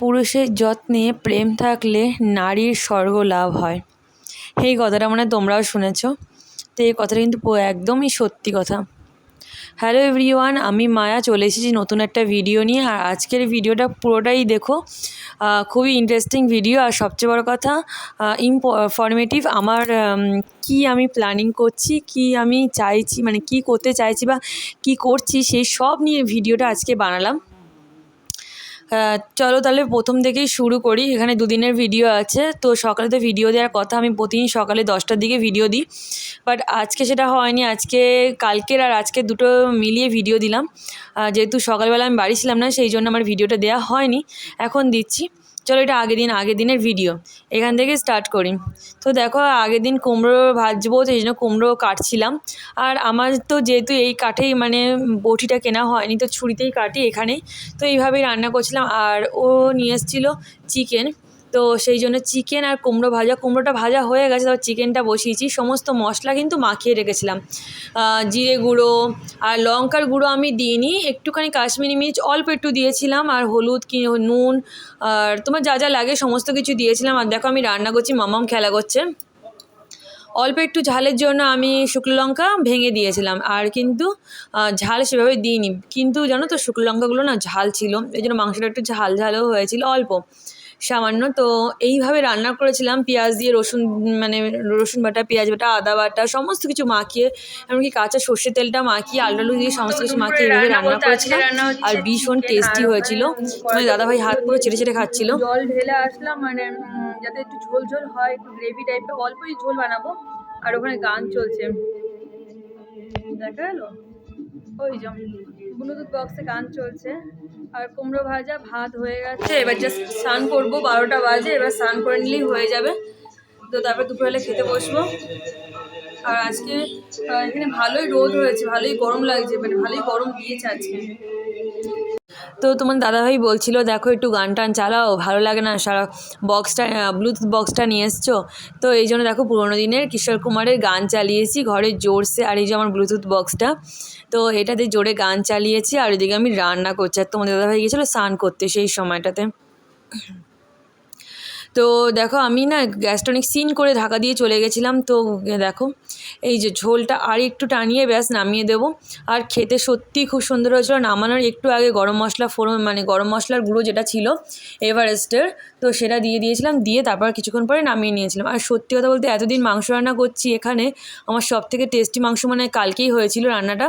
পুরুষের যত্নে প্রেম থাকলে নারীর স্বর্গ লাভ হয়। এই কথাটা মনে তোমরাও শুনেছ। তো এই কথাটা কিন্তু একদমই সত্যি কথা। হ্যালো এভরিওয়ান আমি মায়া, চলে এসেছি নতুন একটা ভিডিও নিয়ে। আর আজকের ভিডিওটা পুরোটাই দেখো। খুবই ইন্টারেস্টিং ভিডিও আর সবচেয়ে বড় কথা ইনফরমেটিভ আমার কি আমি প্ল্যানিং করছি, কি আমি চাইছি মানে কি করতে চাইছি বা কি করছি, সেই সব নিয়ে ভিডিওটা আজকে বানালাম। চলো তাহলে প্রথম থেকেই শুরু করি। এখানে দুদিনের ভিডিও আছে, তো সকালে তো ভিডিও দেওয়ার কথা। আমি প্রতিদিন সকালে দশটার দিকে ভিডিও দিই। বাট আজকে সেটা হয়নি, আজকে কালকের আর আজকে দুটো মিলিয়ে ভিডিও দিলাম। যেহেতু সকালবেলা আমি বাড়ি ছিলাম না, সেই জন্য আমার ভিডিওটা দেওয়া হয়নি। এখন দিচ্ছি। চলো এটা আগের দিন, আগের দিনের ভিডিও এখান থেকে স্টার্ট করি। তো দেখো, আগের দিন কুমড়ো ভাজবো তো এই জন্য কুমড়ো কাটছিলাম। আর আমার তো যেহেতু এই কাঠেই মানে বটিটা কেনা হয়নি, তো ছুরিতেই কাটি এখানেই। তো এইভাবেই রান্না করছিলাম। আর ও নিয়ে এসেছিল চিকেন তো সেই জন্য চিকেন আর কুমড়ো ভাজা, কুমড়োটা ভাজা হয়ে গেছে, তারপর চিকেনটা বসিয়েছি। সমস্ত মশলা কিন্তু মাখিয়ে রেখেছিলাম। জিরে গুঁড়ো আর লঙ্কার গুঁড়ো আমি দিইনি, একটুখানি কাশ্মীরি মির্চ অল্প একটু দিয়েছিলাম আর হলুদ, কি নুন আর তোমার যা যা লাগে সমস্ত কিছু দিয়েছিলাম। আর দেখো আমি রান্না করছি, মামাম খেলা করছে। অল্প একটু ঝালের জন্য আমি শুকনো লঙ্কা ভেঙে দিয়েছিলাম আর কিন্তু ঝাল সেভাবে দিইনি। কিন্তু জানো তো শুকনো লঙ্কাগুলো না ঝাল ছিল, এই জন্য মাংসটা একটু ঝাল ঝালও হয়েছিল অল্প। সামান্য। তো এইভাবে রান্না করেছিলাম পেঁয়াজ দিয়ে রসুন মানে রসুন বাটা পেঁয়াজ বাটা আদা বাটা সমস্ত কিছু মাখিয়ে এমনকি কাঁচা সর্ষের তেলটা মাখিয়ে আলু আলু দিয়ে সমস্ত কিছু মাখিয়ে এইভাবে রান্না করেছিলাম। আর ভীষণ টেস্টি হয়েছিল। মানে দাদাভাই হাত পুরো চেটে চেটে খাচ্ছিল। জল ঢেলে আসলাম মানে যাতে একটু ঝোল ঝোল হয় একটু গ্রেভি টাইপের অল্পই ঝোল বানাবো। আর ওখানে গান চলছে। দেখা গেল? ওই যে ব্লুটুথ বক্সে গান চলছে। আর কুমড়ো ভাজা ভাত হয়ে গেছে। এবার জাস্ট স্নান করব, বারোটা বাজে। এবার স্নান করে নিলেই হয়ে যাবে। তো তারপর দুপুরবেলা খেতে বসবো। আর আজকে এখানে ভালোই রোদ হয়েছে, ভালোই গরম লাগছে মানে ভালোই গরম দিয়েছে আজকে। তো তোমার দাদাভাই বলছিল, দেখো একটু গান টান চালাও, ভালো লাগে না, সারা বক্সটা ব্লুটুথ বক্সটা নিয়ে এসছো। তো এই জন্য দেখো পুরোনো দিনের কিশোর কুমারের গান চালিয়েছি ঘরে জোরসে, আর এই যে আমার ব্লুটুথ বক্সটা তো এটাতে জোরে গান চালিয়েছি, আর ওইদিকে আমি রান্না করছি। আর তোমার দাদাভাই গেছিল স্নান করতে সেই সময়টাতে। তো দেখো আমি না গ্যাসটা অনেক সিন করে ঢাকা দিয়ে চলে গেছিলাম, তো দেখো, এই যে ঝোলটা আর একটু টানিয়ে ব্যাস নামিয়ে দেবো। আর খেতে সত্যি খুব সুন্দর হয়েছিল, নামানোর একটু আগে গরম মশলা ফোড়ন মানে গরম মশলার গুঁড়ো যেটা ছিল, এভারেস্টের, তো সেটা দিয়ে দিয়েছিলাম, দিয়ে তারপর কিছুক্ষণ পরে নামিয়ে নিয়েছিলাম। আর সত্যি কথা বলতে এতদিন মাংস রান্না করছি এখানে, আমার সব থেকে টেস্টি মাংস মানে কালকেই হয়েছিল রান্নাটা।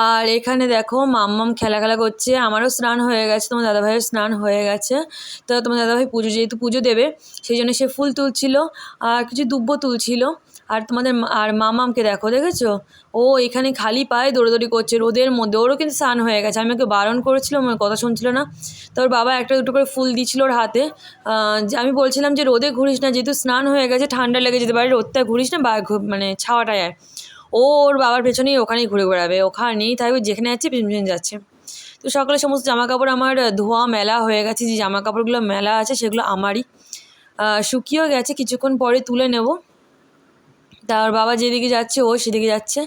আর এখানে দেখো মাম্মাম খেলা খেলা করছে, আমারও স্নান হয়ে গেছে, তোমার দাদাভাইয়ের স্নান হয়ে গেছে। তো তোমার দাদাভাই পুজো, যেহেতু পুজো দেবে, সেই জন্য সে ফুল তুলছিল আর কিছু দুব্ব তুলছিল। আর তোমাদের আর মামামকে দেখো, দেখেছ? ও এখানে খালি পায়ে দৌড়োদৌড়ি করছে, রোদের মধ্যে। ওরও কিন্তু স্নান হয়ে গেছে। আমি ওকে বারণ করেছিলাম আমার কথা শুনছিল না। তো ওর বাবা একটা দুটো করে ফুল দিচ্ছিল ওর হাতে। যে আমি বলছিলাম যে রোদে ঘুরিস না, যেহেতু স্নান হয়ে গেছে, ঠান্ডা লেগে যেতে পারে, রোদটা ঘুরিস না, বা মানে ছাওয়াটায় আয়। ও ওর বাবার পেছনেই ওখানেই ঘুরে বেড়াবে ওখানেই থাকবে যেখানে যাচ্ছে পিছন যাচ্ছে। তো সকালে সমস্ত জামা কাপড় আমার ধোয়া মেলা হয়ে গেছে, যে জামা কাপড়গুলো মেলা আছে সেগুলো আমারই। শুকিয়েও গেছে, কিছুক্ষণ পরে তুলে নেব। তার বাবা যেদিকে যাচ্ছে, ও সেদিকে যাচ্ছে।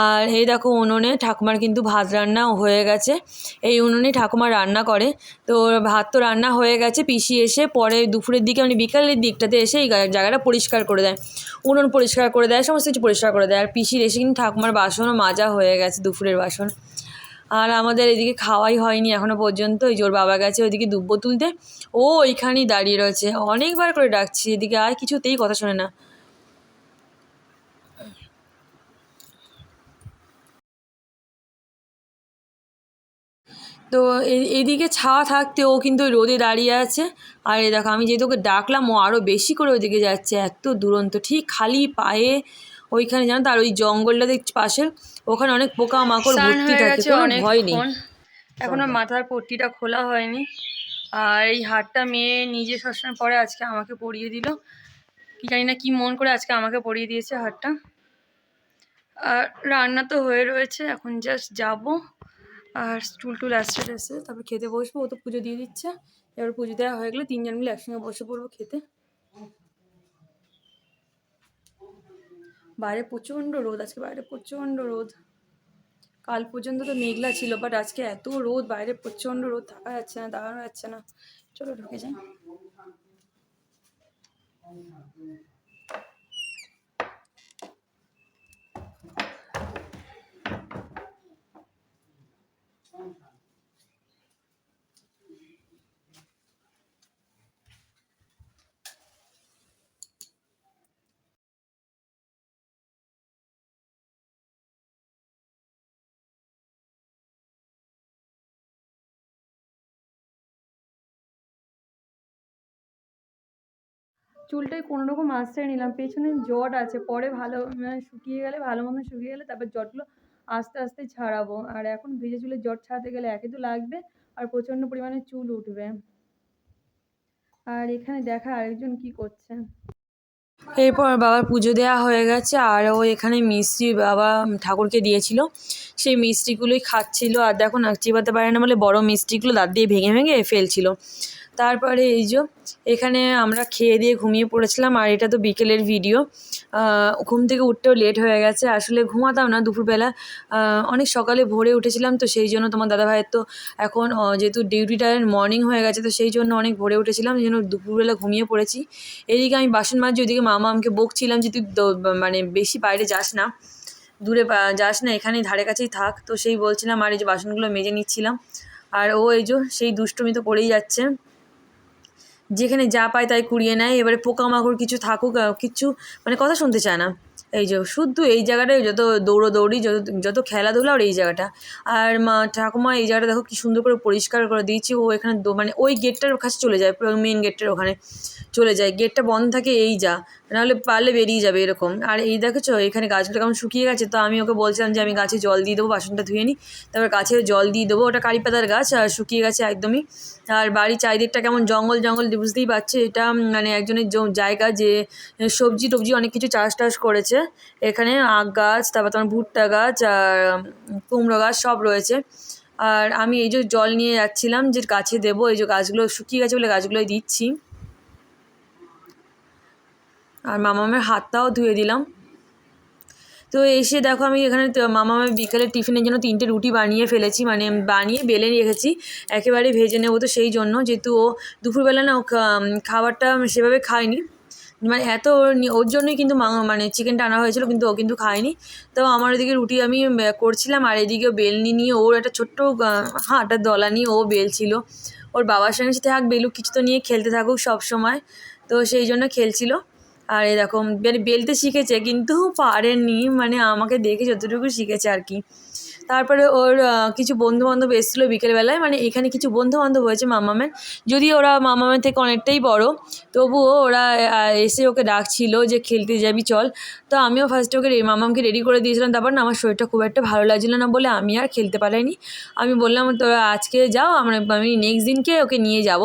আর এই দেখো উনুনে ঠাকুমার কিন্তু ভাত রান্না হয়ে গেছে। এই উনুনে ঠাকুমা রান্না করে। তো ভাত তো রান্না হয়ে গেছে, পিসি এসে পরে দুপুরের দিকে মানে বিকালের দিকটাতে এসে এই জায়গাটা পরিষ্কার করে দেয়। উনুন পরিষ্কার করে দেয়, সমস্ত কিছু পরিষ্কার করে দেয়। আর পিসির এসে কিন্তু ঠাকুমার বাসনও মাজা হয়ে গেছে দুপুরের বাসন। আর আমাদের এদিকে খাওয়াই হয়নি এখনও পর্যন্ত। এই জোর বাবা গেছে ওইদিকে দুব্বো তুলতে। ও ওইখানেই দাঁড়িয়ে রয়েছে। অনেকবার করে ডাকছি, এদিকে আর কিছুতেই কথা শোনে না। তো এদিকে ছাওয়া থাকতে ও কিন্তু ওই রোদে দাঁড়িয়ে আছে। আর এ দেখো আমি যেহেতু ওকে ডাকলাম ও আরও বেশি করে ওইদিকে যাচ্ছে এত দুরন্ত ঠিক খালি পায়ে ওইখানে জানো তার ওই জঙ্গলটা দেখছি পাশে ওখানে অনেক পোকা মাকড় ভর্তি থাকে কোনো ভয় নেই। এখনও মাথার পট্টিটা খোলা হয়নি। আর এই হারটা মেয়ে নিজে সবসময় পরে আজকে আমাকে পরিয়ে দিল। কি জানি না কি মন করে আজকে আমাকে পরিয়ে দিয়েছে হারটা আর রান্না তো হয়ে রয়েছে এখন জাস্ট যাব। আর স্টুল টুল আসছে এসে তারপর খেতে বসবো, ও তো পুজো দিয়ে দিচ্ছে। এবার পুজো দেওয়া হয়ে গেলে তিনজন মিলে একসঙ্গে বসে পড়ব খেতে। বাইরে প্রচণ্ড রোদ, আজকে বাইরে প্রচণ্ড রোদ। কাল পর্যন্ত তো মেঘলা ছিল বাট আজকে এত রোদ, বাইরে প্রচণ্ড রোদ থাকা যাচ্ছে না, দাঁড়ানো যাচ্ছে না। চলো ঢুকে যাই। চুলটাই কোনো রকম আশ্রয় নিলাম। পেছনে জট আছে, পরে ভালো মানে শুকিয়ে গেলে, ভালো মতন শুকিয়ে গেলে তারপর জটগুলো আস্তে আস্তে ছাড়াবো। আর এখন ভিজে চুলে জট ছাড়াতে গেলে একে তো লাগবে আর প্রচণ্ড পরিমাণে চুল উঠবে। আর এখানে দেখা আরেকজন কি করছে। এরপর বাবার পুজো দেওয়া হয়ে গেছে আর ও এখানে মিষ্টি বাবা ঠাকুরকে দিয়েছিল। সেই মিষ্টিগুলোই খাচ্ছিল। আর দেখো না চিবাতে পারে না বলে বড় মিষ্টিগুলো দাঁত দিয়ে ভেঙে ভেঙে ফেলছিল। তারপরে এই যে এখানে আমরা খেয়ে দিয়ে ঘুমিয়ে পড়েছিলাম, আর এটা তো বিকেলের ভিডিও ঘুম থেকে উঠতেও লেট হয়ে গেছে। আসলে ঘুমাতাম না দুপুরবেলা। অনেক সকালে ভোরে উঠেছিলাম, তো সেই জন্য তোমার দাদাভাইয়ের তো এখন যেহেতু ডিউটিটা মর্নিং হয়ে গেছে, তো সেই জন্য অনেক ভোরে উঠেছিলাম। সেই জন্য দুপুরবেলা ঘুমিয়ে পড়েছি। এদিকে আমি বাসন মাজছি ওদিকে মামা আমাকে বকছিলাম যে তুই মানে বেশি বাইরে যাস না। দূরে যাস না, এখানেই ধারে কাছেই থাক। তো সেই বলছিলাম, আর এই যে বাসনগুলো মেজে নিচ্ছিলাম। আর ও এই যে, সেই দুষ্টুমি তো পড়েই যাচ্ছে। যেখানে যা পায় তাই কুড়িয়ে নেয়। এবারে পোকামাকড় কিছু থাকুক কিছু মানে কথা শুনতে চায় না। এই যে শুধু এই জায়গাটায় যত দৌড়োদৌড়ি যত যত খেলাধুলা ওর এই জায়গাটা। আর মা ঠাকুমা এই জায়গাটা দেখো কি সুন্দর করে পরিষ্কার করে দিয়েছি। ও এখানে মানে ওই গেটটার কাছে চলে যায় মেন গেটটার ওখানে চলে যায়। গেটটা বন্ধ থাকে, এই যা। নাহলে পারলে বেরিয়ে যাবে এরকম। আর এই দেখেছ, এখানে গাছগুলো কেমন শুকিয়ে গেছে। তো আমি ওকে বলছিলাম যে আমি গাছে জল দিয়ে দেবো, বাসনটা ধুয়ে নিই তারপর গাছে জল দিয়ে দেবো। ওটা কারি পাতার গাছ, আর শুকিয়ে গেছে একদমই। আর বাড়ির চারিদিকটা কেমন জঙ্গল জঙ্গল, বুঝতেই পারছে। এটা মানে একজনের জায়গা যে সবজি টবজি অনেক কিছু চাষ টাস করেছে। এখানে আখ গাছ, তারপর তোমার ভুট্টা গাছ আর কুমড়ো গাছ সব রয়েছে। আর আমি এই যে জল নিয়ে যাচ্ছিলাম, যে গাছে দেবো, এই যে গাছগুলো, শুকিয়ে গেছে বলে গাছগুলোই দিচ্ছি। আর মামামের হাতটাও ধুয়ে দিলাম। তো এসে দেখো আমি এখানে, তো- মামামের বিকেলে টিফিনের জন্য তিনটে রুটি বানিয়ে ফেলেছি মানে বানিয়ে বেলে রেখেছি, একেবারে ভেজে নেব তো সেই জন্য, যেহেতু ও দুপুরবেলা না খাবারটা সেভাবে খায়নি মানে এত ওর জন্যই কিন্তু মানে চিকেনটা আনা হয়েছিল, কিন্তু ও কিন্তু খায়নি। তো আমার এদিকে রুটি আমি করছিলাম, আর এদিকে বেলনি নিয়ে, ওর একটা ছোট্ট হাঁটার দলা নিয়ে ও বেলছিল। ওর বাবার সঙ্গে সাথে থাক, বেলুক কিছু তো নিয়ে খেলতে থাকুক সব সময়। তো সেই জন্য খেলছিল। আর এরকম মানে বেলতে শিখেছে, কিন্তু পারেনি। মানে আমাকে দেখে যতটুকু শিখেছে আর কি। তারপরে ওর কিছু বন্ধু বান্ধব এসেছিল বিকেলবেলায় মানে এখানে কিছু বন্ধু বান্ধব হয়েছে মামামের। যদি ওরা মামামের থেকে অনেকটাই বড়, তবুও ওরা এসে ওকে ডাকছিল যে খেলতে যাবি, চল। তো আমিও ফার্স্টে ওকে মামামকে রেডি করে দিয়েছিলাম, তারপর না আমার শরীরটা খুব একটা ভালো লাগছিল না বলে আমি আর খেলতে পারিনি। আমি বললাম, তোরা আজকে যাও, আমরা, আমি নেক্সট দিনকে ওকে নিয়ে যাব।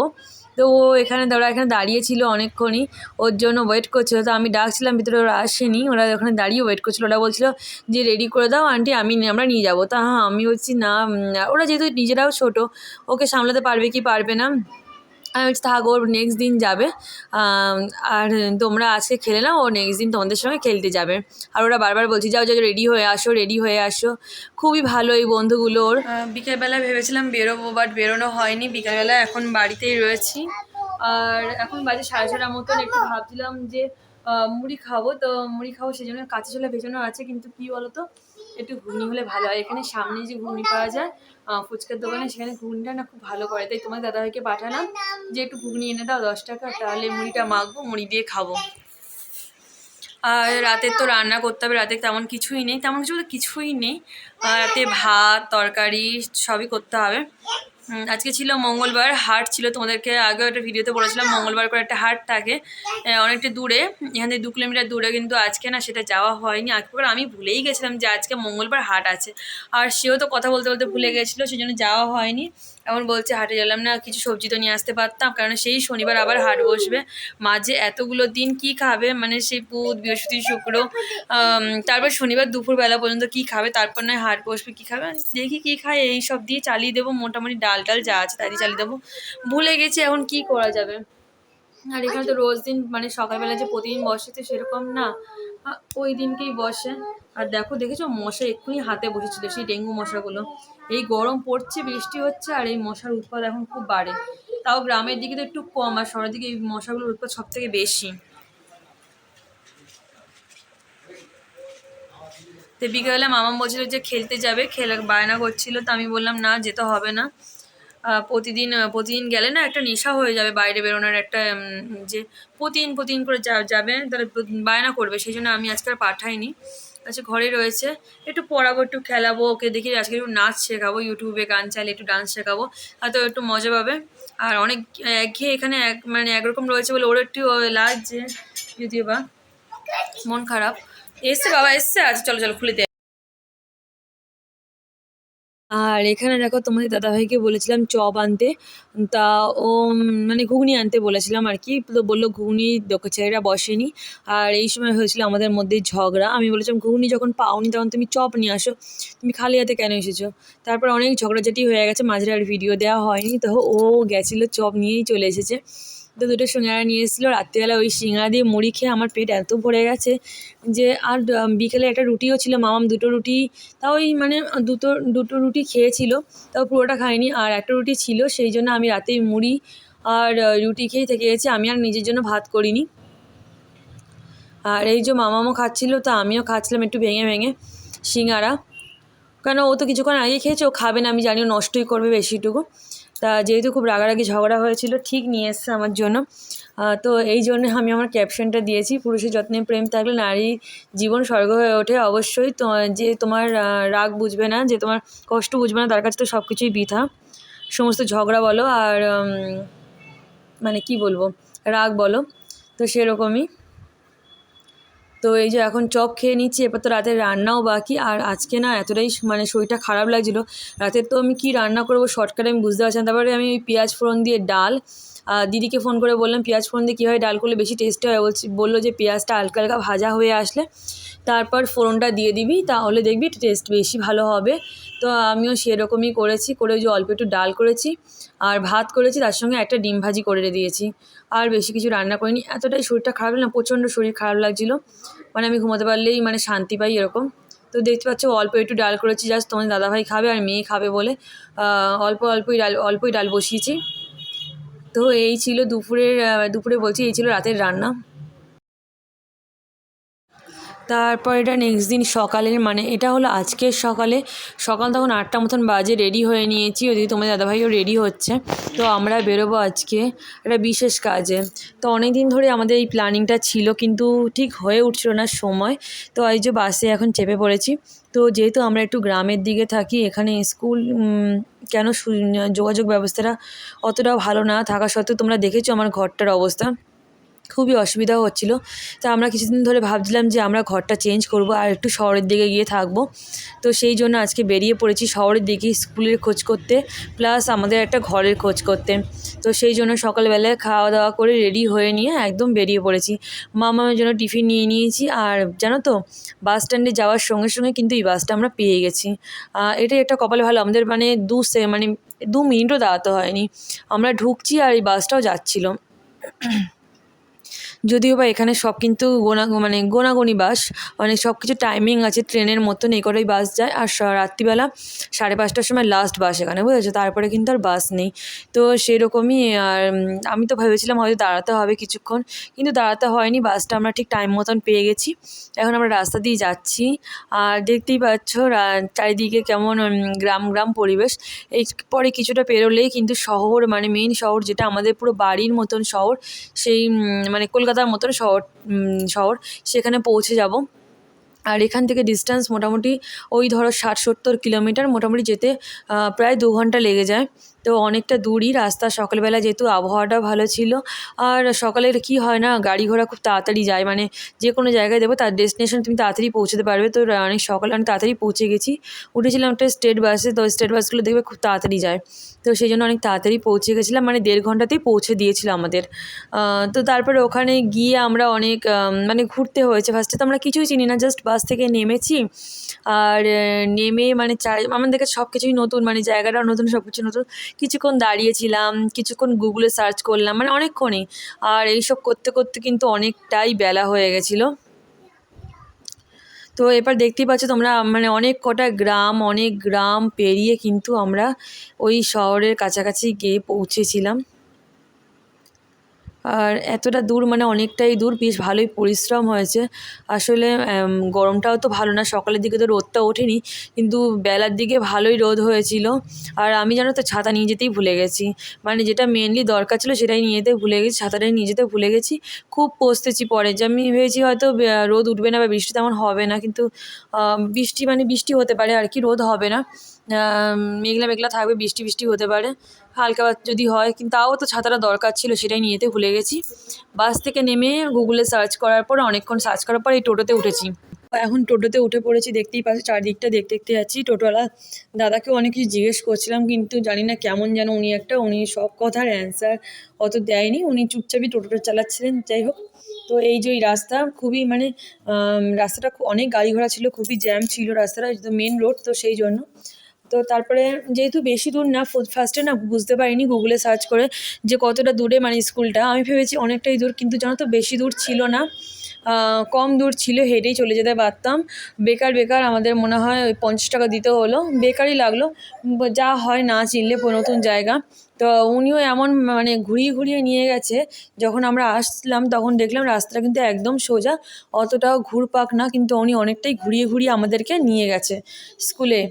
তো ও এখানে ওরা এখানে দাঁড়িয়েছিল অনেকক্ষণই, ওর জন্য ওয়েট করছিল। তো আমি ডাকছিলাম, ভিতরে ওরা আসেনি, ওরা ওখানে দাঁড়িয়ে ওয়েট করছিল। ওরা বলছিল যে রেডি করে দাও আন্টি আমি আমরা নিয়ে যাব। তা হ্যাঁ আমি বলছি, না ওরা যেহেতু নিজেরাও ছোটো, ওকে সামলাতে পারবে কি পারবে না? আমি বলছি, থাক, ওর নেক্সট দিন যাবে। আর তোমরা আজকে খেলে নাও, ও নেক্সট দিন তোমাদের সঙ্গে খেলতে যাবে। আর ওরা বারবার বলছি, যাও যাও রেডি হয়ে আসো রেডি হয়ে আসো। খুবই ভালো এই বন্ধুগুলো ওর। বিকেলবেলা ভেবেছিলাম বেরোবো বাট বেরোনো হয়নি। বিকেলবেলা এখন বাড়িতেই রয়েছি। আর এখন বাজে সাড়ে ছটার মতন, একটু ভাবছিলাম যে মুড়ি খাব। তো মুড়ি খাব সেই জন্য কাঁচা ছোলা ভেজানো আছে, কিন্তু কি বলতো? একটু ঘুগনি হলে ভালো হয়। এখানে সামনে যে ঘুগনি পাওয়া যায় ফুচকার দোকানে, সেখানে ঘুগনিটা না খুব ভালো করে। তাই তোমার দাদাভাইকে পাঠালাম যে একটু ঘুগনি এনে দাও, দশ টাকা তাহলে মুড়িটা মাখবো, মুড়ি দিয়ে খাব। আর রাতের তো রান্না করতে হবে, রাতে তেমন কিছুই নেই, তেমন কিছু কিছুই নেই। রাতে ভাত, তরকারি, সবই করতে হবে। আজকে ছিল মঙ্গলবার হাট ছিল, তোমাদেরকে আগেও একটা ভিডিওতে বলেছিলাম, মঙ্গলবার করে একটা হাট থাকে অনেকটা দূরে, এখান থেকে দু কিলোমিটার দূরে কিন্তু আজকে না সেটা যাওয়া হয়নি একবার আমি ভুলেই গেছিলাম যে আজকে মঙ্গলবার হাট আছে, আর সেও তো কথা বলতে বলতে ভুলে গেছিল সেই জন্য যাওয়া হয়নি এখন বলছে হাটে গেলাম না কিছু সবজি তো নিয়ে আসতে পারতাম কারণ সেই শনিবার আবার হাট বসবে। মাঝে এতগুলো দিন কি খাবে মানে সেই বুধ বৃহস্পতি শুক্র তারপর শনিবার দুপুরবেলা পর্যন্ত কি খাবে তারপর নয় হাট বসবে কি খাবে? দেখি কি খায় এই সব দিয়ে চালিয়ে দেবো মোটামুটি ডাল টাল যা আছে তাই দিয়ে চালিয়ে দেবো। ভুলে গেছি এখন কি করা যাবে। আর এখানে তো রোজ দিন মানে সকালবেলা যে প্রতিদিন বসে তো সেরকম না। ওই দিনকেই বসে। আর দেখো, দেখেছ? মশা এক্ষুনি হাতে বসেছিল সেই ডেঙ্গু মশাগুলো। এই গরম পড়ছে, বৃষ্টি হচ্ছে, আর এই মশার উৎপাদ এখন খুব বাড়ে। তাও গ্রামের দিকে তো একটু কম, আর শহরের দিকে এই মশাগুলোর উৎপাদ সব থেকে বেশি। তো বিকেলে মামা বলছিল যে খেলতে যাবে, খেলা বায়না করছিল, তো আমি বললাম, না, যেতে হবে না। প্রতিদিন প্রতিদিন গেলে না একটা নেশা হয়ে যাবে বাইরে বেরোনোর একটা যে প্রতিদিন প্রতিদিন করে যাবে, তাহলে বায়না করবে, সেই জন্য আমি আজকে আর পাঠাইনি। আচ্ছা ঘরে রয়েছে। একটু পড়াবো, একটু খেলাবো, ওকে দেখি, আজকে একটু নাচ শেখাবো ইউটিউবে গান চাইলে একটু ডান্স শেখাবো, হয়তো একটু মজা পাবে। আর অনেক, একঘেয়ে এখানে এক মানে একরকম রয়েছে বলে ওর একটু লাগছে, যদিও বা মন খারাপ। এসছে বাবা, এসছে আজ চলো চলো, খুলে আর এখানে দেখো তোমাদের দাদাভাইকে বলেছিলাম চপ আনতে। তা ও মানে ঘুগনি আনতে বলেছিলাম আর কি। তো বলল ঘুগনি ছেলেরা বসেনি। আর এই সময় হয়েছিল আমাদের মধ্যে ঝগড়া। আমি বলেছিলাম, ঘুগনি যখন পাওনি তখন তুমি চপ নিয়ে আসো। তুমি খালি হাতে কেন এসেছ? তারপর অনেক ঝগড়াঝাটি হয়ে গেছে। মাঝে আর ভিডিও দেওয়া হয়নি। তো ও গেছিল, চপ নিয়েই চলে এসেছে। তো দুটো সিঙ্গারা নিয়ে এসেছিল। রাত্রিবেলা ওই সিঙ্গারা দিয়ে মুড়ি খেয়ে আমার পেট এত ভরে গেছে যে আর বিকেলে একটা রুটিও ছিল, মামাম দুটো রুটি তাও ওই মানে দুটো দুটো রুটি খেয়েছিল, তাও পুরোটা খাইনি। আর একটা রুটি ছিল, সেই জন্য আমি রাতে মুড়ি আর রুটি খেয়ে থেকে গেছি। আমি আর নিজের জন্য ভাত করিনি। আর এই যে মামামও খাচ্ছিল, তো আমিও খাচ্ছিলাম একটু ভেঙে ভেঙে সিঙ্গারা। কেন ও তো কিছুক্ষণ আগে খেয়েছে, ও খাবে না, আমি জানি নষ্টই করবে বেশিটুকু। তা যেহেতু খুব রাগারাগি ঝগড়া হয়েছিল, ঠিক নিয়ে এসছে আমার জন্য। তো এই জন্য আমি আমার ক্যাপশনটা দিয়েছি, পুরুষের যত্নে প্রেম থাকলে নারী জীবন স্বর্গ হয়ে ওঠে। অবশ্যই তো, যে তোমার রাগ বুঝবে না, যে তোমার কষ্ট বুঝবে না, তার কাছে তো সব কিছুই বৃথা। সমস্ত ঝগড়া বলো আর মানে কি বলব, রাগ বলো, তো সেরকমই। তো এই যে এখন চপ খেয়ে নিচ্ছি এরপর তো রাতের রান্নাও বাকি। আর আজকে না এতটাই মানে শরীরটা খারাপ লাগছিল। রাতে তো আমি কি রান্না করব শর্টকাটে আমি বুঝতে পারছি তারপরে আমি ওই পেঁয়াজ ফোড়ন দিয়ে ডাল দিদিকে ফোন করে বললাম, পেঁয়াজ ফোড়ন দিয়ে কীভাবে ডাল করলে বেশি টেস্টি হয়? বলছি, বলল যে পেঁয়াজটা হালকা হালকা ভাজা হয়ে আসলে তারপর ফোড়নটা দিয়ে দিবি, তাহলে দেখবি টেস্ট বেশি ভালো হবে। তো আমিও সেরকমই করেছি, করে যে অল্প একটু ডাল করেছি, আর ভাত করেছি, তার সঙ্গে একটা ডিম ভাজি করে দিয়েছি। আর বেশি কিছু রান্না করিনি। এতটাই শরীরটা খারাপ না, প্রচণ্ড শরীর খারাপ লাগছিল। মানে আমি ঘুমাতে পারলেই মানে শান্তি পাই এরকম। তো দেখতে পাচ্ছ অল্প একটু ডাল করেছি জাস্ট তোমার দাদাভাই খাবে আর মেয়ে খাবে বলে। অল্প অল্পই ডাল অল্পই ডাল বসিয়েছি। তো এই ছিল দুপুরের দুপুরে বলছি এই ছিল রাতের রান্না। তারপর এটা নেক্সট দিন সকালের মানে এটা হলো আজকের সকালে। সকাল তখন আটটা মতন বাজে রেডি হয়ে নিয়েছি। ওদিকে তোমার দাদাভাইও রেডি হচ্ছে। তো আমরা বেরোবো আজকে একটা বিশেষ কাজে। তো অনেক দিন ধরে আমাদের এই প্ল্যানিংটা ছিল, কিন্তু ঠিক হয়ে উঠছিল না সময়। তো এই যে বাসে এখন চেপে পড়েছি। তো যেহেতু আমরা একটু গ্রামের দিকে থাকি, এখানে স্কুল কেন যোগাযোগ ব্যবস্থাটা অতটা ভালো না থাকা সত্ত্বেও তোমরা দেখেছ আমার ঘরটার অবস্থা। খুবই অসুবিধা হচ্ছিল। তা আমরা কিছুদিন ধরে ভাবছিলাম যে আমরা ঘরটা চেঞ্জ করব আর একটু শহরের দিকে গিয়ে থাকব। তো সেই জন্য আজকে বেরিয়ে পড়েছি শহরের দিকে স্কুলের খোঁজ করতে প্লাস আমাদের একটা ঘরের খোঁজ করতে। তো সেই জন্য সকালবেলায় খাওয়া দাওয়া করে রেডি হয়ে নিয়ে একদম বেরিয়ে পড়েছি। মামার জন্য টিফিন নিয়ে নিয়েছি আর জানো তো বাস স্ট্যান্ডে যাওয়ার সঙ্গে সঙ্গে কিন্তু এই বাসটা আমরা পেয়ে গেছি। এটাই একটা কপালে ভালো। আমাদের মানে দু সে মানে দু মিনিটও দাঁড়াতে হয়নি। আমরা ঢুকছি আর এই বাসটাও যাচ্ছিল। যদিও বা এখানে সব কিন্তু গোনা মানে গোনাগুনি বাস মানে সব কিছু টাইমিং আছে, ট্রেনের মতন এই করেই বাস যায়। আর রাত্রিবেলা সাড়ে পাঁচটার সময় লাস্ট বাস এখানে, বুঝেছ? তারপরে কিন্তু আর বাস নেই। তো সেরকমই, আর আমি তো ভেবেছিলাম হয়তো দাঁড়াতে হবে কিছুক্ষণ, কিন্তু দাঁড়াতে হয়নি। বাসটা আমরা ঠিক টাইম মতন পেয়ে গেছি। এখন আমরা রাস্তা দিয়ে যাচ্ছি। আর দেখতেই পাচ্ছ চারিদিকে কেমন গ্রাম গ্রাম পরিবেশ। এই পরে কিছুটা পেরোলেই কিন্তু শহর মানে মেইন শহর যেটা আমাদের পুরো বাড়ির মতন শহর, সেই মানে মানে কলকাতার মতন শহর শহর সেখানে পৌঁছে যাব। আর এখান থেকে ডিস্টেন্স মোটামুটি ওই ধরো ষাট সত্তর কিলোমিটার মোটামুটি যেতে প্রায় দু ঘণ্টা লেগে যায়। তো অনেকটা দূরই রাস্তা। সকালবেলা যেহেতু আবহাওয়াটা ভালো ছিল। আর সকালের কি হয় না, গাড়ি ঘোড়া খুব তাড়াতাড়ি যায়। মানে যে কোনো জায়গায় দেবো, তার ডেস্টিনেশন তুমি তাড়াতাড়ি পৌঁছতে পারবে। তো অনেক সকালে অনেক তাড়াতাড়ি পৌঁছে গেছি। উঠেছিলাম একটা স্টেট বাসে তো স্টেট বাসগুলো দেখবে খুব তাড়াতাড়ি যায়। তো সেই জন্য অনেক তাড়াতাড়ি পৌঁছে গেছিলাম। মানে দেড় ঘন্টাতেই পৌঁছে দিয়েছিল আমাদের। তো তারপরে ওখানে গিয়ে আমরা অনেক মানে ঘুরতে হয়েছে। ফার্স্টে তো আমরা কিছুই চিনি না। জাস্ট বাস থেকে নেমেছি। আর নেমে মানে চার, আমাদের কাছে সব কিছুই নতুন। মানে জায়গাটাও নতুন সব কিছু নতুন। কিছুক্ষণ দাঁড়িয়েছিলাম, কিছুক্ষণ গুগলে সার্চ করলাম মানে অনেকক্ষণই। আর এইসব করতে করতে কিন্তু অনেকটাই বেলা হয়ে গেছিল। তো এবার দেখতেই পাচ্ছ তোমরা মানে অনেক কটা গ্রাম, অনেক গ্রাম পেরিয়ে কিন্তু আমরা ওই শহরের কাছাকাছি গিয়ে পৌঁছেছিলাম। আর এতটা দূর মানে অনেকটাই দূর, বেশ ভালোই পরিশ্রম হয়েছে। আসলে গরমটাও তো ভালো না, সকালের দিকে তো রোদটা ওঠেনি, কিন্তু বেলার দিকে ভালোই রোদ হয়েছিল। আর আমি জানো তো ছাতা নিয়ে যেতেই ভুলে গেছি। মানে যেটা মেনলি দরকার ছিল সেটাই নিয়ে যেতে ভুলে গেছি, ছাতাটাই নিয়ে যেতে ভুলে গেছি। খুব পস্তেছি পরে। যে আমি ভেবেছি হয়তো রোদ উঠবে না বা বৃষ্টি তেমন হবে না, কিন্তু বৃষ্টি মানে বৃষ্টি হতে পারে, আর কি রোদ হবে না। মেঘলা মেঘলা থাকবে, বৃষ্টি বৃষ্টি হতে পারে। হালকা যদি হয়, কিন্তু তাও তো ছাতাটা দরকার ছিল, সেটাই নিয়ে ভুলে গেছি। বাস থেকে নেমে গুগলে সার্চ করার পর, অনেকক্ষণ সার্চ করার পর এই টোটোতে উঠেছি। এখন টোটোতে উঠে পড়েছি, দেখতেই পাচ্ছি, চারদিকটা দেখতে দেখতে যাচ্ছি টোটোওয়ালা। দাদাকে অনেক কিছু জিজ্ঞেস করছিলাম, কিন্তু জানি না কেমন যেন উনি একটা, উনি সব কথার অ্যান্সার অত দেয়নি। উনি চুপচাপই টোটোটা চালাচ্ছিলেন, যাই হোক। তো এই যে রাস্তা, খুবই মানে রাস্তাটা অনেক গাড়ি ঘোড়া ছিল, খুবই জ্যাম ছিল রাস্তাটা মেন রোড তো সেই জন্য। তো তারপরে যেহেতু বেশি দূর না ফার্স্টে না বুঝতে পারিনি গুগলে সার্চ করে যে কতটা দূরে মানে স্কুলটা। আমি ভেবেছি অনেকটাই দূর, কিন্তু জানো তো বেশি দূর ছিল না। কম দূর ছিল, হেঁটেই চলে যেতে পারতাম। বেকার বেকার আমাদের মনে হয় ওই পঞ্চাশ টাকা দিতে হলো। বেকারই লাগল। যা হয় না চিনলে নতুন জায়গা। তো উনিও এমন মানে ঘুরিয়ে ঘুরিয়ে নিয়ে গেছে। যখন আমরা আসলাম, তখন দেখলাম রাস্তাটা কিন্তু একদম সোজা, অতটাও ঘুরপাক না, কিন্তু উনি অনেকটাই ঘুরিয়ে ঘুরিয়ে আমাদেরকে নিয়ে গেছে স্কুলে।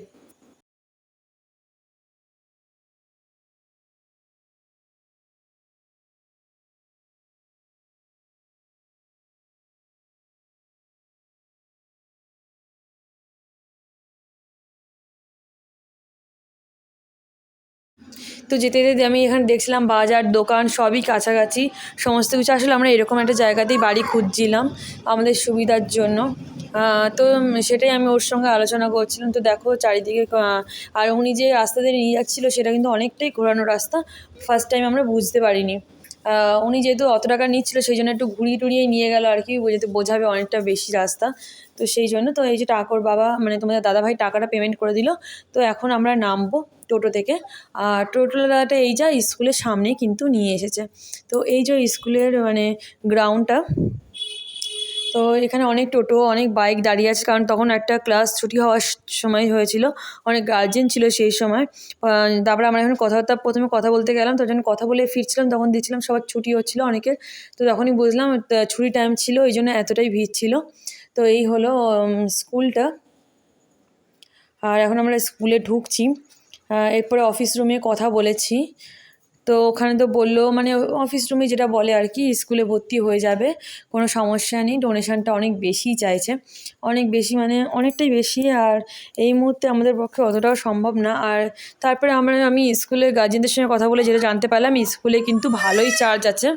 তো যেতে যেতে আমি এখানে দেখছিলাম বাজার, দোকান সবই কাছাকাছি। সমস্ত কিছু। আসলে আমরা এরকম একটা জায়গাতেই বাড়ি খুঁজছিলাম আমাদের সুবিধার জন্য। তো সেটাই আমি ওর সঙ্গে আলোচনা করছিলাম। তো দেখো চারিদিকে আর উনি যে রাস্তা দিয়ে নিয়ে যাচ্ছিল সেটা কিন্তু অনেকটাই ঘোরানো রাস্তা। ফার্স্ট টাইম আমরা বুঝতে পারিনি। উনি যেহেতু অত টাকা নিচ্ছিলো সেই জন্য একটু ঘুরিয়ে টুরিয়ে নিয়ে গেল আর কি যেহেতু বোঝাবে অনেকটা বেশি রাস্তা। তো সেই জন্য তো এই যে টাকর বাবা মানে তোমাদের দাদাভাই টাকাটা পেমেন্ট করে দিল। তো এখন আমরা নামবো। টোটো থেকে। আর টোটো দাদাটা এই যা স্কুলের সামনেই কিন্তু নিয়ে এসেছে। তো এই যে স্কুলের মানে গ্রাউন্ডটা, তো এখানে অনেক টোটো, অনেক বাইক দাঁড়িয়ে আছে। কারণ তখন একটা ক্লাস ছুটি হওয়ার সময় হয়েছিল, অনেক গার্জেন ছিল সেই সময়। তারপরে আমরা এখন কথাবার্তা প্রথমে কথা বলতে গেলাম তো যখন কথা বলে ফিরছিলাম, তখন দেখছিলাম সবার ছুটি হচ্ছিল অনেকের। তো তখনই বুঝলাম ছুটি টাইম ছিল, এই জন্য এতটাই ভিড় ছিল। তো এই হলো স্কুলটা। আর এখন আমরা স্কুলে ঢুকছি। এরপরে অফিস রুমে কথা বলেছি। তো ওখানে তো বলল মানে অফিস রুমে যেটা বলে আর কি স্কুলে ভর্তি হয়ে যাবে, কোনো সমস্যা নেই ডোনেশনটা অনেক বেশিই চাইছে। অনেক বেশি মানে অনেকটাই বেশি, আর এই মুহূর্তে আমাদের পক্ষে অতটাও সম্ভব না। আর তারপরে আমরা, আমি স্কুলের গার্জেনদের সঙ্গে কথা বলে যেটা জানতে পারলাম স্কুলে কিন্তু ভালোই চার্জ আছে।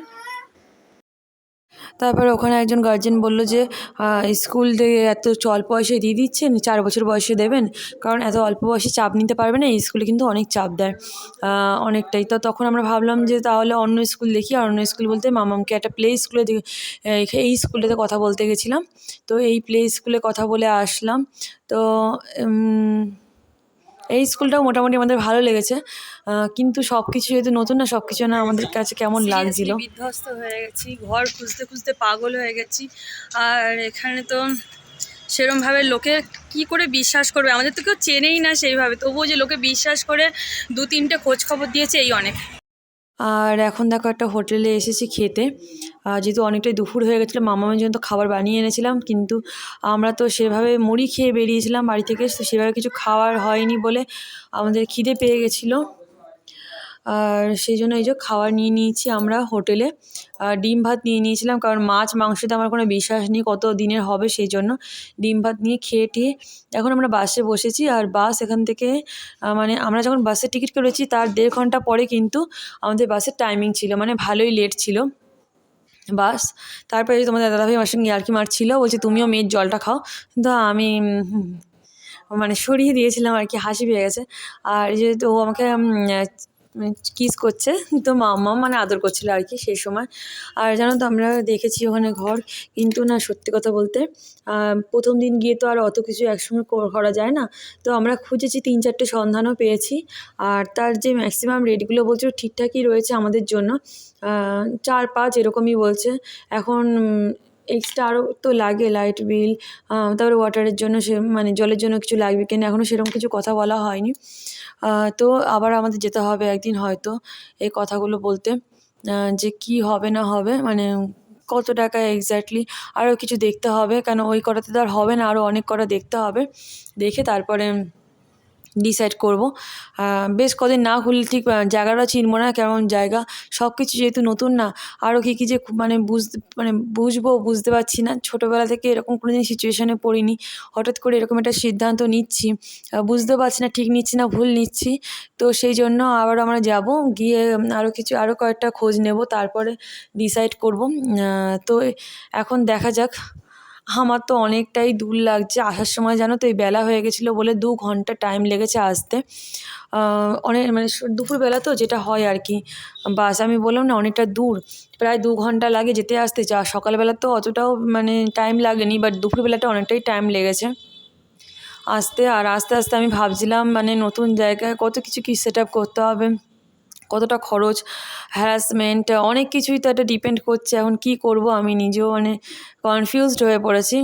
তারপরে ওখানে একজন গার্জেন বলল যে স্কুল থেকে এত অল্প বয়সে দিয়ে দিচ্ছেন, চার বছর বয়সে দেবেন। কারণ এত অল্প বয়সে চাপ নিতে পারবে না, এই স্কুলে কিন্তু অনেক চাপ দেয়। অনেকটাই। তো তখন আমরা ভাবলাম যে, তাহলে অন্য স্কুল দেখি। আর অন্য স্কুল বলতে মামামকে একটা প্লে স্কুলে এই- স্কুলটাতে কথা বলতে গেছিলাম। তো এই প্লে স্কুলে কথা বলে আসলাম। তো এই স্কুলটাও মোটামুটি আমাদের ভালো লেগেছে। কিন্তু সব কিছু যেহেতু নতুন না সব কিছু না আমাদের কাছে কেমন লাগছিল? বিধ্বস্ত হয়ে গেছি ঘর খুঁজতে খুঁজতে পাগল হয়ে গেছি। আর এখানে তো সেরমভাবে লোকে কি করে বিশ্বাস করবে? আমাদের তো কেউ চেনেই না সেইভাবে। তবুও যে লোকে বিশ্বাস করে দু তিনটে খোঁজ খবর দিয়েছে এই অনেক। আর এখন দেখো একটা হোটেলে এসেছি খেতে। আর যেহেতু অনেকটাই দুপুর হয়ে গেছিল মামামের জন্য তো খাবার বানিয়ে এনেছিলাম কিন্তু আমরা তো সেভাবে মুড়ি খেয়ে বেরিয়েছিলাম বাড়ি থেকে তো সেভাবে কিছু খাওয়ার হয়নি বলে আমাদের খিদে পেয়ে গেছিল। আর সেই জন্য এই যে খাবার নিয়ে নিয়েছি আমরা হোটেলে। ডিম ভাত নিয়ে নিয়েছিলাম কারণ মাছ মাংসতে আমার কোনো বিশ্বাস নেই কত দিনের হবে সেই জন্য। ডিম ভাত নিয়ে খেয়ে টেয়ে এখন আমরা বাসে বসেছি আর বাস এখান থেকে মানে আমরা যখন বাসের টিকিট করেছি তার দেড় ঘণ্টা পরে কিন্তু আমাদের বাসের টাইমিং ছিল মানে ভালোই লেট ছিল। বাস তারপরে তোমাদের দাদাভাই আমার সঙ্গে ইয়ার্কি মারছিল, বলছে তুমিও মেয়ের জলটা খাও। কিন্তু আমি মানে সরিয়ে দিয়েছিলাম আর কি, হাসি পেয়ে গেছে। আর যেহেতু ও আমাকে কিস করছে। তো মাম্মা মানে আদর করছিল আর কি সেই সময়। আর জানো তো আমরা দেখেছি ওখানে ঘর। কিন্তু না সত্যি কথা বলতে প্রথম দিন গিয়ে তো আর অত কিছু একসঙ্গে কর- যায় না। তো আমরা খুঁজেছি, তিন চারটে সন্ধানও পেয়েছি। আর তার যে ম্যাক্সিমাম রেটগুলো বলছে ঠিকঠাকই রয়েছে আমাদের জন্য। চার পাঁচ এরকমই বলছে। এখন এক্সট্রা আরও তো লাগে লাইট বিল তারপরে ওয়াটারের জন্য সে মানে জলের জন্য কিছু লাগবে কিনা, এখনও সেরকম কিছু কথা বলা হয়নি। তো আবার আমাদের যেতে হবে একদিন হয়তো এই কথাগুলো বলতে যে কী হবে না হবে মানে কত টাকা এক্স্যাক্টলি আরও কিছু দেখতে হবে, কেন ওই কটাতে তো আর হবে না, আরও অনেক কটা দেখতে হবে। দেখে তারপরে ডিসাইড করব। বেশ কদিন না ঘুরলে ঠিক জায়গাটা চিনবো না, কেমন জায়গা সব কিছু যেহেতু নতুন না আরও কী কী যে মানে বুঝতে মানে বুঝব, বুঝতে পারছি না। ছোটোবেলা থেকে এরকম কোনো দিন সিচুয়েশানে পড়িনি, হঠাৎ করে এরকম একটা সিদ্ধান্ত নিচ্ছি। বুঝতে পারছি না, ঠিক নিচ্ছি না, ভুল নিচ্ছি। তো সেই জন্য আবার আমরা যাব, গিয়ে আরও কিছু আরও কয়েকটা খোঁজ নেব, তারপরে ডিসাইড করব। তো এখন দেখা যাক। আমার তো অনেকটাই দূর লাগছে। আসার সময় জানো তো, এই বেলা হয়ে গেছিল বলে দু ঘণ্টা টাইম লেগেছে আসতে। অনেক মানে দুপুরবেলা তো যেটা হয় আর কি। বাস আমি বললাম না, অনেকটা দূর। প্রায় দু ঘণ্টা লাগে যেতে আসতে। যা সকালবেলা তো অতটাও মানে টাইম লাগেনি বাট দুপুরবেলাটা অনেকটাই টাইম লেগেছে। আসতে আর আস্তে আস্তে আমি ভাবছিলাম মানে নতুন জায়গায় কত কিছু কী সেট আপ করতে হবে। কতটা খরচ হ্যারাসমেন্ট অনেক কিছুই তো একটা ডিপেন্ড করছে, এখন কী করব আমি নিজেও মানে কনফিউজড হয়ে পড়েছি।